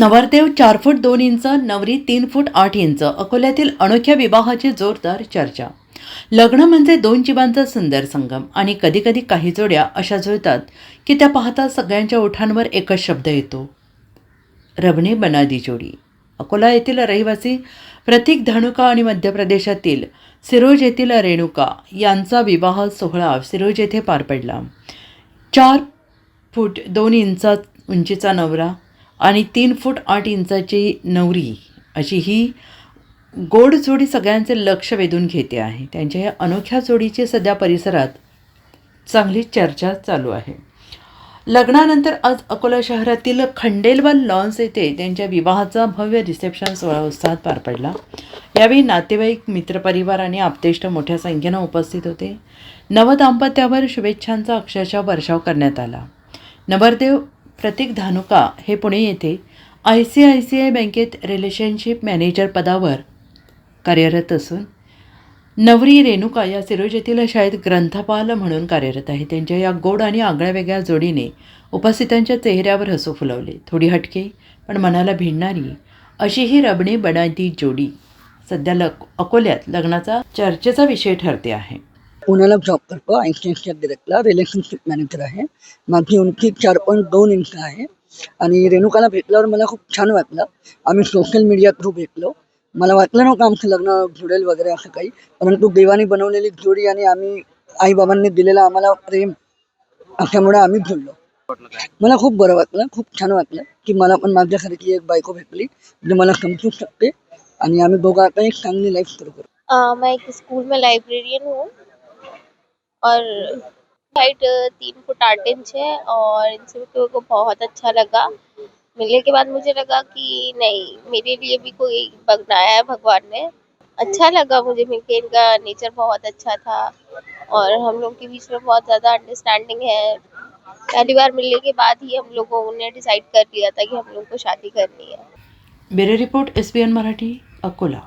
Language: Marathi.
नवरदेव चार फूट दोन इंच नवरी तीन फूट आठ इंच अकोल्यातील अनोख्या विवाहाची जोरदार चर्चा. लग्न म्हणजे दोन जीवांचा सुंदर संगम आणि कधीकधी काही जोड्या अशा जुळतात की त्या पाहता सगळ्यांच्या ओठांवर एकच शब्द येतो. रबणे बनादी जोडी. अकोला येथील रहिवासी प्रतीक धनुका आणि मध्य प्रदेशातील सिरोज येथील रेणुका यांचा विवाह सोहळा सिरोज येथे पार पडला. चार फूट दोन इंचा उंचीचा नवरा आणि तीन फूट आठ इंचाची नवरी अशी ही गोड जोडी सगळ्यांचे लक्ष वेधून घेते आहे. त्यांच्या या अनोख्या जोडीची सध्या परिसरात चांगली चर्चा चालू आहे. लग्नानंतर आज अकोला शहरातील खंडेलवाल लॉन्स येथे त्यांच्या विवाहाचा भव्य रिसेप्शन सोहळा उत्साहात पार पडला. यावेळी नातेवाईक मित्रपरिवार आणि आपतेष्ट मोठ्या संख्येनं उपस्थित होते. नवदाम्पत्यावर शुभेच्छांचा अक्षरशः वर्षाव करण्यात आला. नवरदेव प्रतीक धानुका हे पुणे येथे I C I C I बँकेत रिलेशनशिप मॅनेजर पदावर कार्यरत असून नवरी रेणुका या सिरोज येथील शाळेत ग्रंथपाल म्हणून कार्यरत आहे. त्यांच्या या गोड आणि आगळ्या वेगळ्या जोडीने उपस्थितांच्या चेहऱ्यावर हसू फुलवले. थोडी हटके पण मनाला भिडणारी अशी ही रबणी बनाती जोडी सध्या लक अकोल्यात लग्नाचा चर्चेचा विषय ठरते आहे. पुण्याला जॉब करतो. आयसीएसच्या डिरेक्टला रिलेशनशिप मॅनेजर आहे. माझी उंची चार पॉईंट दोन इंच आहे. आणि रेणुकाला भेटल्यावर मला खूप छान वाटलं. आम्ही सोशल मीडिया थ्रू भेटलो. मला वाटलं नव्हतं आमचं लग्न जुडेल वगैरे असं काही. परंतु देवाने बनवलेली जोडी आणि आम्ही आईबाबांनी दिलेला आम्हाला प्रेम अशामुळे आम्ही जुळलो. मला खूप बरं वाटलं खूप छान वाटलं की मला पण माझ्यासारखी एक बायको भेटली जी मला समजू शकते. आणि आम्ही दोघं आता एक चांगली लाईफ सुरू करू. मैं एक स्कूल में लाइब्रेरियन हूँ. और हाइट तीन फुट आठ इंच है और इनसे मेरे को बहुत अच्छा लगा। मिलने के बाद मुझे लगा कि नहीं, मेरे लिए भी कोई बनाया है भगवान ने। अच्छा लगा मुझे मिलके, इनका नेचर बहुत अच्छा था और हम लोग के बीच में बहुत ज़्यादा अंडरस्टैंडिंग है। पहली बार मिलने के बाद ही हम लोगों ने डिसाइड कर लिया था कि हम लोग को शादी करनी है। Bureau report S B N Marathi, Akola.